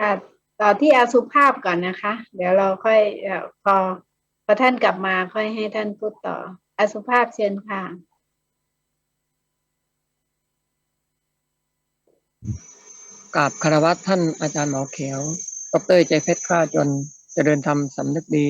ค่ะต่อที่อสุภาพก่อนนะคะ เดี๋ยวเราค่อยพอพอท่านกลับมาค่อยให้ท่านพูดต่อ อสุภาพเชิญค่ะกราบคารวะท่านอาจารย์หมอเขียวดรใจเพชรข้าจนเจริญธรรมสำนึกดี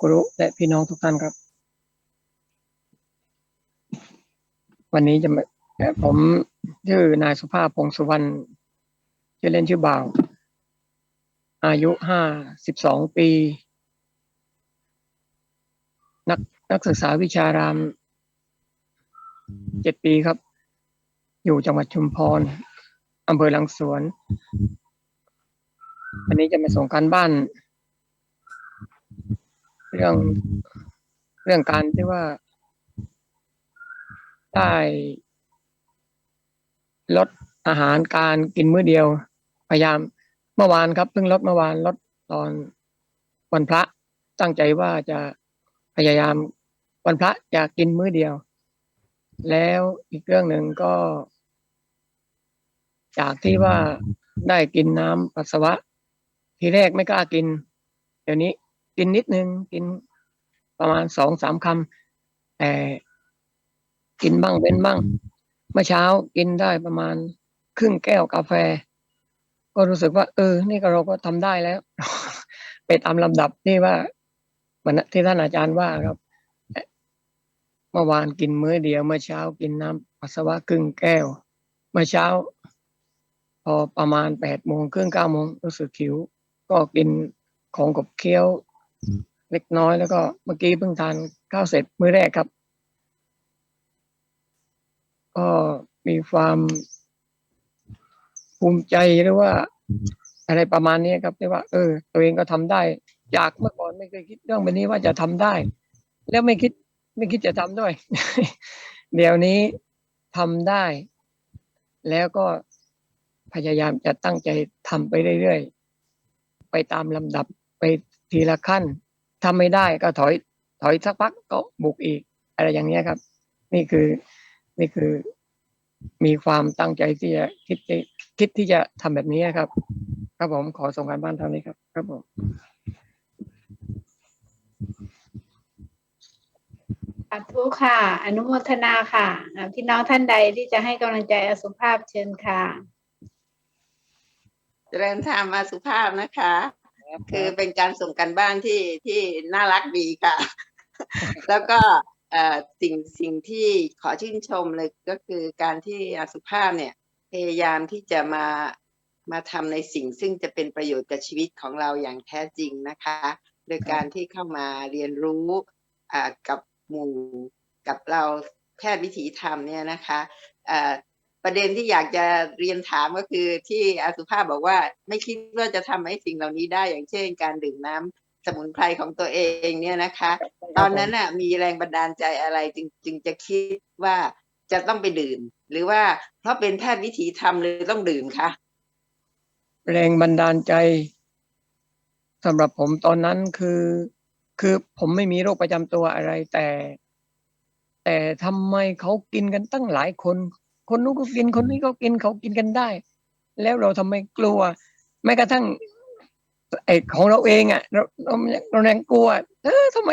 ครุและพี่น้องทุกท่านครับ วันนี้จะมาผมชื่อนายสุภาพพงษ์สุวรรณชื่อเล่นชื่อบ่าว อายุห้าสิบสองปี นักนักศึกษาวิชารามเจ็ดปีครับ อยู่จังหวัดชุมพรอำเภอหลังสวน วันนี้จะมาส่งการบ้าน เรื่องเรื่องการที่ว่าได้ลดอาหารการกินมื้อเดียว พยายาม มื่อวานครับเพิ่งลดเมื่อวานลดตอนวันพระตั้งใจว่าจะพยายามวันพระจะกินมื้อเดียว แล้วอีกเรื่องหนึ่งก็ จากที่ว่าได้กินน้ำปัสสาวะ ทีแรกไม่กล้ากิน เดี๋ยวนี้กินนิดนึงกินประมาณสองสามคำแต่กินบ้างเป็นบ้าง เมื่อเช้ากินได้ประมาณครึ่งแก้วกาแฟ ก็รู้สึกว่า เออ นี่ก็เราก็ทำได้แล้ว ไปตามลำดับที่ว่าวันนั้นที่ท่านอาจารย์ว่าครับเมื่อวานกินมื้อเดียวเมื่อเช้ากินน้ำปัสสาวะครึ่งแก้ว เมื่อเช้า พอประมาณแปดโมงครึ่งเก้าโมงรู้สึกหิว ก็กินของกบเคี้ยว เล็กน้อยแล้วก็เมื่อกี้เพิ่งทานข้าวเสร็จมื้อแรกครับ ก็มีความ ภูมิใจหรือว่า อะไรประมาณนี้ครับที่ว่า เออ ตัวเองก็ทำได้ จากเมื่อก่อนไม่เคยคิดเรื่องแบบนี้ว่าจะทำได้ แล้วไม่คิดไม่คิดจะทำด้วย เดี๋ยวนี้ทำได้ แล้วก็พยายามจะตั้งใจทำไปเรื่อยๆไปตามลำดับไปทีละขั้นทำไม่ได้ก็ถอย ถอยสักพักก็บุกอีก อะไรอย่างเนี้ยครับ นี่คือนี่คือ มีความตั้งใจที่จะคิดจะคิดที่จะทำแบบนี้ครับ ครับผมขอส่งการบ้านเท่านี้ครับ ครับผมสาธุค่ะ อนุโมทนาค่ะอ่าพี่น้องท่านใดที่จะให้กำลังใจอสุภาพเชิญค่ะเจริญธรรมมาสุภาพนะคะ คือเป็นการส่งกันบ้านที่ที่น่ารักดีค่ะ แล้วก็เอ่อ สิ่งสิ่งที่ขอชื่นชมเลยก็คือการที่อาสุภาพเนี่ยพยายามที่จะมามาทำในสิ่งซึ่งจะเป็นประโยชน์กับชีวิตของเราอย่างแท้จริงนะคะ โดยการที่เข้ามาเรียนรู้อ่ากับหมู่กับเราแพทย์วิถีธรรมเนี่ยนะคะอ่าประเด็นที่อยากจะเรียนถามก็คือที่อาสุภาพบอกว่า ไม่คิดว่าจะทำให้สิ่งเหล่านี้ได้อย่างเช่น การดื่มน้ำ สมุนไพรของตัวเองเนี่ยนะคะ ตอนนั้นน่ะมีแรงบันดาลใจอะไรจึงจึงจะคิดว่าจะต้องไปดื่ม หรือว่าเพราะเป็นแพทย์วิถีธรรมเลยต้องดื่มคะแรงบันดาลใจสำหรับผมตอนนั้นคือ คือผมไม่มีโรคประจำตัวอะไรแต่ แต่ทำไมเขากินกันตั้งหลายคน คนนู้นก็กินคนนี้ก็กินเขากินกันได้ แล้วเราทำไมกลัวแม้กระทั่ง ไอของเราเองอะเราเราเรายังกลัวเออทำไม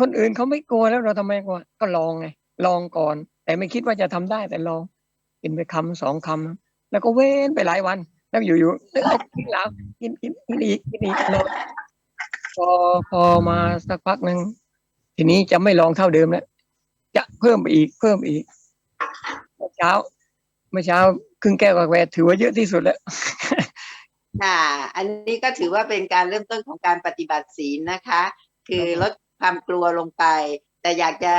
คนอื่นเขาไม่กลัวแล้วเราทำไมกลัวก็ลองไงลองก่อน แต่ไม่คิดว่าจะทำได้แต่ลองกินไปคำสองคำแล้วก็เว้นไปหลายวัน แล้วอยู่ๆนึกเอากินแล้วกินกินกินอีกกินอีกเลยพอพอมาสักพักหนึ่งทีนี้จะไม่ลองเท่าเดิมแล้วจะเพิ่มไปอีกเพิ่มอีกเมื่อเช้าเมื่อเช้าครึ่งแก้วกาแฟถือว่าเยอะที่สุดแล้ว ค่ะ อันนี้ก็ถือว่าเป็นการเริ่มต้นของการปฏิบัติศีลนะคะ คือลดความกลัวลงไป แต่อยากจะ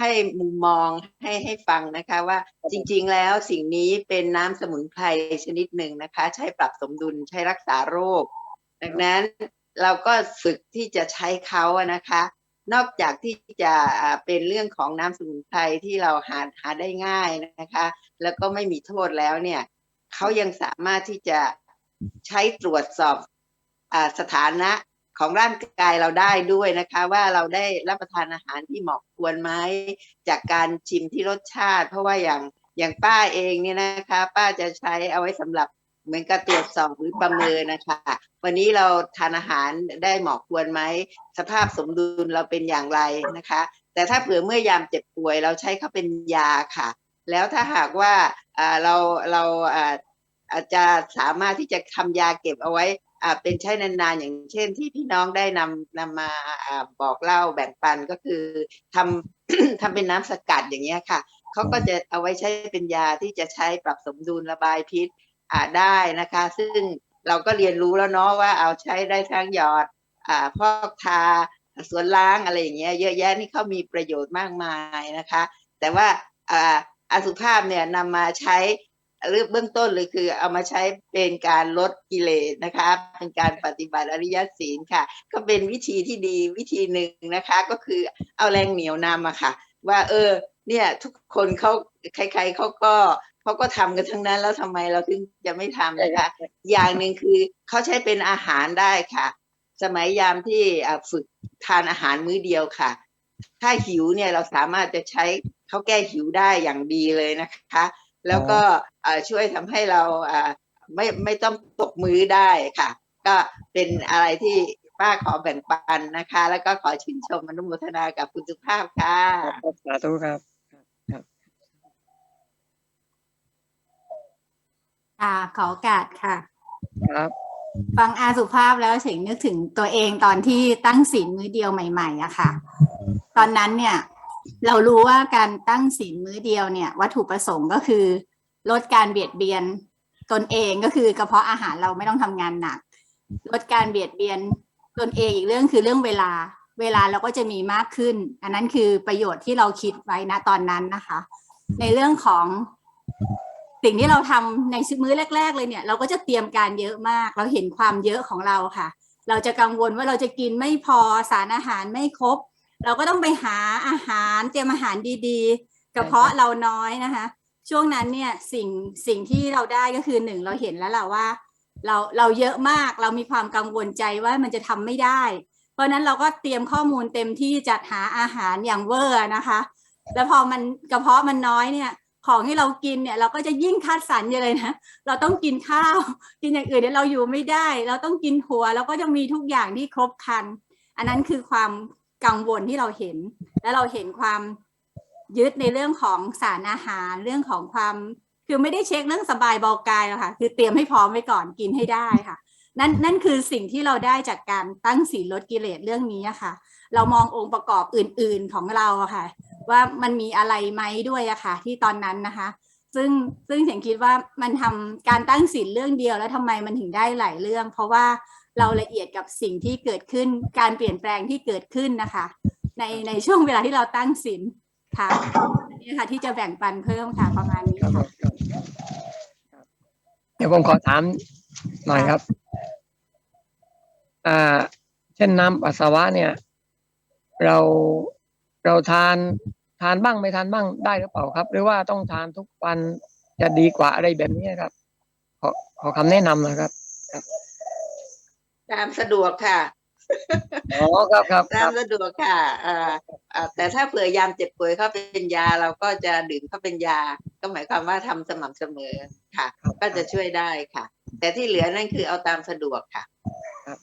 ให้มุมมองให้ให้ฟังนะคะว่าจริงๆแล้วสิ่งนี้เป็นน้ำสมุนไพรชนิดหนึ่งนะคะ ใช้ปรับสมดุลใช้รักษาโรค ดังนั้นเราก็ฝึกที่จะใช้เขาอะนะคะ นอกจากที่จะเป็นเรื่องของน้ำสมุนไพรที่เราหาหาได้ง่ายนะคะ แล้วก็ไม่มีโทษแล้วเนี่ยเขายังสามารถที่จะ ใช้ตรวจสอบอาสถานะของร่างกายเราได้ด้วยนะคะ ว่าเราได้รับประทานอาหารที่เหมาะควรไหมจากการชิมที่รสชาติ เพราะว่าอย่างอย่างป้าเองเนี่ยนะคะ ป้าจะใช้เอาไว้สำหรับเหมือนกับตรวจสอบหรือประเมินนะคะ วันนี้เราทานอาหารได้เหมาะควรไหมสภาพสมดุลเราเป็นอย่างไรนะคะ แต่ถ้าเผื่อเมื่อยามเจ็บป่วย เราใช้เขาเป็นยาค่ะ แล้วถ้าหากว่าอ่าเราเรา อาจจะสามารถที่จะทำยาเก็บเอาไว้อ่าเป็นใช้นานๆ อย่างเช่นที่พี่น้องได้นำนำมาอ่าบอกเล่าแบ่งปันก็คือทำทำเป็นน้ำสกัดอย่างเงี้ยค่ะเขาก็จะเอาไว้ใช้เป็นยาที่จะใช้ปรับสมดุลระบายพิษอ่าได้นะคะ ซึ่งเราก็เรียนรู้แล้วเนาะว่าเอาใช้ได้ทั้งหยอดอ่าพอกทาสวนล้างอะไรอย่างเงี้ยเยอะแยะนี่เขามีประโยชน์มากมายนะคะ แต่ว่าอ่าอสุภาพเนี่ยนำมาใช้ หรือเบื้องต้นเลยคือเอามาใช้เป็นการลดกิเลสนะคะ เป็นการปฏิบัติอริยศีลค่ะ ก็เป็นวิธีที่ดีวิธีหนึ่งนะคะ ก็คือเอาแรงเหนียวนำอะค่ะ ว่าเออเนี่ยทุกคนเขาใคร ๆเขาก็เขาก็ทำกันทั้งนั้นแล้วทำไมเราถึงจะไม่ทำนะคะ อย่างหนึ่งคือเขาใช้เป็นอาหารได้ค่ะ สมัยยามที่ฝึกทานอาหารมื้อเดียวค่ะ ถ้าหิวเนี่ยเราสามารถจะใช้เขาแก้หิวได้อย่างดีเลยนะคะ แล้วก็อ่าช่วยทำให้เราอ่าไม่ไม่ต้องตกมื้อได้ค่ะ ก็เป็นอะไรที่ป้าขอแบ่งปันนะคะ แล้วก็ขอชื่นชมอนุโมทนากับคุณสุภาพค่ะครับสาธุครับค่ะขอโอกาสค่ะ ครับ ฟังอาสุภาพแล้วเฉงนึกถึงตัวเองตอนที่ตั้งศีลมื้อเดียวใหม่ๆอะค่ะ ตอนนั้นเนี่ย เรารู้ว่าการตั้งศีลมื้อเดียวเนี่ย วัตถุประสงค์ก็คือ ลดการเบียดเบียนตนเองก็คือกระเพาะอาหารเราไม่ต้องทำงานหนัก ลดการเบียดเบียนตนเองอีกเรื่องคือเรื่องเวลา เวลาเราก็จะมีมากขึ้น อันนั้นคือประโยชน์ที่เราคิดไว้นะตอนนั้นนะคะ ในเรื่องของสิ่งที่เราทำในมื้อแรก ๆ เลยเนี่ย เราก็จะเตรียมการเยอะมาก เราเห็นความเยอะของเราค่ะ เราจะกังวลว่าเราจะกินไม่พอสารอาหารไม่ครบ เราก็ต้องไปหาอาหารเตรียมอาหารดีๆ กระเพาะเราน้อยนะคะ ช่วงนั้นเนี่ยสิ่งสิ่งที่เราได้ก็คือหนึ่งเราเห็นแล้วแหละว่า เราเราเยอะมากเรามีความกังวลใจว่ามันจะทำไม่ได้ เพราะฉะนั้นเราก็เตรียมข้อมูลเต็มที่จัดหาอาหารอย่างเวอร์นะคะ แล้วพอมันกระเพาะมันน้อยเนี่ยของที่เรากินเนี่ยเราก็จะยิ่งคัดสรรอยู่เลยนะ เราต้องกินข้าว กินอย่างอื่นเนี่ยเราอยู่ไม่ได้ เราต้องกินหัวเราก็จะมีทุกอย่างที่ครบครัน อันนั้นคือความ กังวลที่เราเห็น แล้วเราเห็นความยึดในเรื่องของสารอาหารเรื่องของความคือไม่ได้เช็คเรื่องสบายเบากายหรอกค่ะ คือเตรียมให้พร้อมไว้ก่อนกินให้ได้ค่ะ นั่นนั่นคือสิ่งที่เราได้จากการตั้งศีลลดกิเลสเรื่องนี้ค่ะ เรามององค์ประกอบอื่น ๆของเราค่ะ ว่ามันมีอะไรไหมด้วยอะค่ะ ที่ตอนนั้นนะคะ ซึ่งซึ่งฉันคิดว่ามันทำการตั้งศีลเรื่องเดียวแล้วทำไมมันถึงได้หลายเรื่อง เพราะว่า เราละเอียดกับสิ่งที่เกิดขึ้น การเปลี่ยนแปลงที่เกิดขึ้นนะคะ ในในช่วงเวลาที่เราตั้งศีลค่ะนี่ค่ะ ที่จะแบ่งปันเพิ่มค่ะประมาณนี้ครับผค่ะมครับครับเดี๋ยวผมขอถามหน่อยครับอ่าเช่นน้ำปัสสาวะเนี่ย เราเราทานทานบ้างไม่ทานบ้างได้หรือเปล่าครับ หรือว่าต้องทานทุกวันจะดีกว่าอะไรแบบนี้ครับ ขอขอคำแนะนำหนะครับ ตามสะดวกค่ะ อ๋อครับครับคตารัมบสะดวกค่ะเอ่อเอ่อแต่ถ้าเผื่อยามเจ็บป่วยเขาเป็นยาเราก็จะดื่มเขาเป็นยา ก็หมายความว่าทำสม่ำเสมอค่ะ ก็จะช่วยได้ค่ะ แต่ที่เหลือนั่นคือเอาตามสะดวกค่ะ ครับ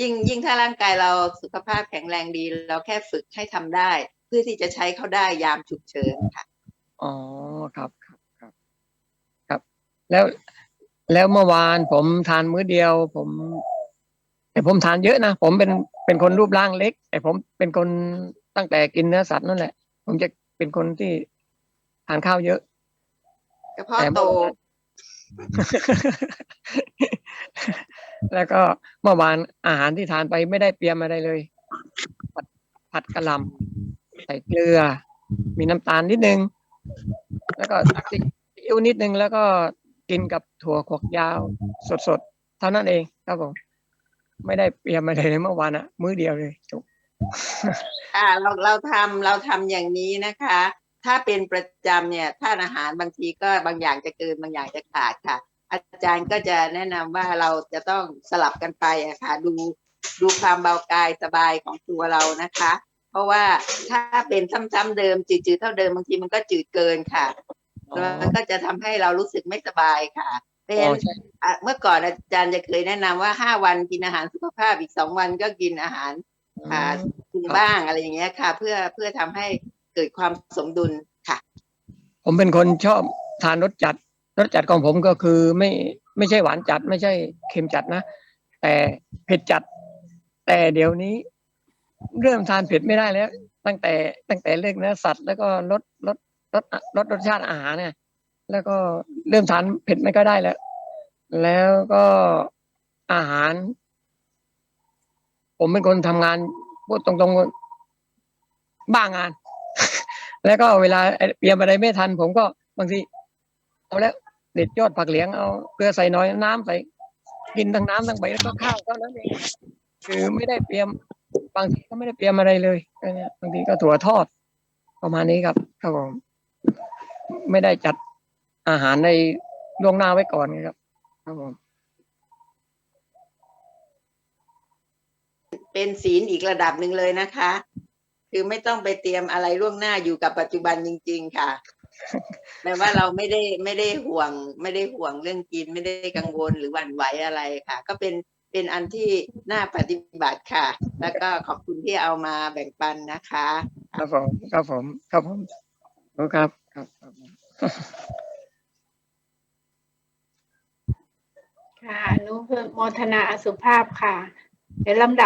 ยิ่งยิ่งถ้าร่างกายเราสุขภาพแข็งแรงดี เราแค่ฝึกให้ทำได้ เพื่อที่จะใช้เขาได้ยามฉุกเฉินค่ะ อ๋อครับครับครับ ครับ แล้วแล้วเมื่อวานผมทานมื้อเดียว ผม แต่ผมทานเยอะนะผมเป็นเป็นคนรูปร่างเล็กแต่ผมเป็นคนตั้งแต่กินเนื้อสัตว์นั่นแหละ ผมจะเป็นคนที่ทานข้าวเยอะกระเพาะแต่โตเมื่อวานแล้วก็เมื่อวานอาหารที่ทานไปไม่ได้เตรียมอะไรเลย ผัดผัดกะหล่ำใส่เกลือ มีน้ำตาลนิดนึง แล้วก็ซีอิ๊วนิดนึงแล้วก็กินกับถั่วขวกยาว สดๆ เท่านั้นเองครับผม ไม่ได้เตรียมอะไรเลยเมื่อวานอะมื้อเดียวเลยจบค่ะเราเราทำเราทำอย่างนี้นะคะ ถ้าเป็นประจำเนี่ยถ้าอาหารบางทีก็บางอย่างจะเกินบางอย่างจะขาดค่ะ อาจารย์ก็จะแนะนำว่าเราจะต้องสลับกันไปอะค่ะดูดูความเบากายสบายของตัวเรานะคะ เพราะว่าถ้าเป็นซ้ำๆเดิมจืดๆเท่าเดิมบางทีมันก็จืดเกินค่ะอ๋อมันก็จะทำให้เรารู้สึกไม่สบายค่ะ เป็นอ๋อใช่อะเมื่อก่อนอาจารย์จะเคยแนะนำว่าห้าวันกินอาหารสุขภาพอีกสองวันก็กินอาหารอ่ากินบ้างอะไรอย่างเงี้ยค่ะ เพื่อเพื่อทำให้เกิดความสมดุลค่ะ ผมเป็นคนชอบทานรสจัดรสจัดของผมก็คือไม่ไม่ใช่หวานจัด ไม่ใช่เค็มจัดนะ แต่เผ็ดจัด แต่เดี๋ยวนี้ เริ่มทานเผ็ดไม่ได้แล้ว ตั้งแต่ตั้งแต่เลิกเนื้อสัตว์แล้วก็ลดลดลดลดรสชาติอาหารเนี่ย แล้วก็เริ่มทานเผ็ดไม่ก็ได้แล้ว แล้วก็อาหาร ผมเป็นคนทำงานพูดตรงๆบ้างาน แล้วก็เวลาเตรียมอะไรไม่ทัน ผมก็บางทีเอาแล้วเด็ดยอดผักเหลียงเอาเกลือใส่น้อยน้ำใส่กินทั้งน้ำทั้งใบแล้วก็ข้าวเท่านั้นเองคือไม่ได้เตรียม บางทีก็ไม่ได้เตรียมอะไรเลยเนี่ยบางทีก็ถั่วทอด ประมาณนี้ครับครับผมไม่ได้จัด อาหารในล่วงหน้าไว้ก่อนครับ ครับผมเป็นศีลอีกระดับหนึ่งเลยนะคะ คือไม่ต้องไปเตรียมอะไรล่วงหน้าอยู่กับปัจจุบันจริง ๆ ค่ะแปลว่าเราไม่ได้ไม่ได้ห่วง ไม่ได้ห่วงเรื่องกินไม่ได้กังวลหรือหวั่นไหวอะไรค่ะ ก็เป็นเป็นอันที่น่าปฏิบัติค่ะ แล้วก็ขอบคุณที่เอามาแบ่งปันนะคะ ครับผมครับผมครับผมครับครับ ค่ะนุโมทนาอสุภาพค่ะ เดี๋ยวลำดับ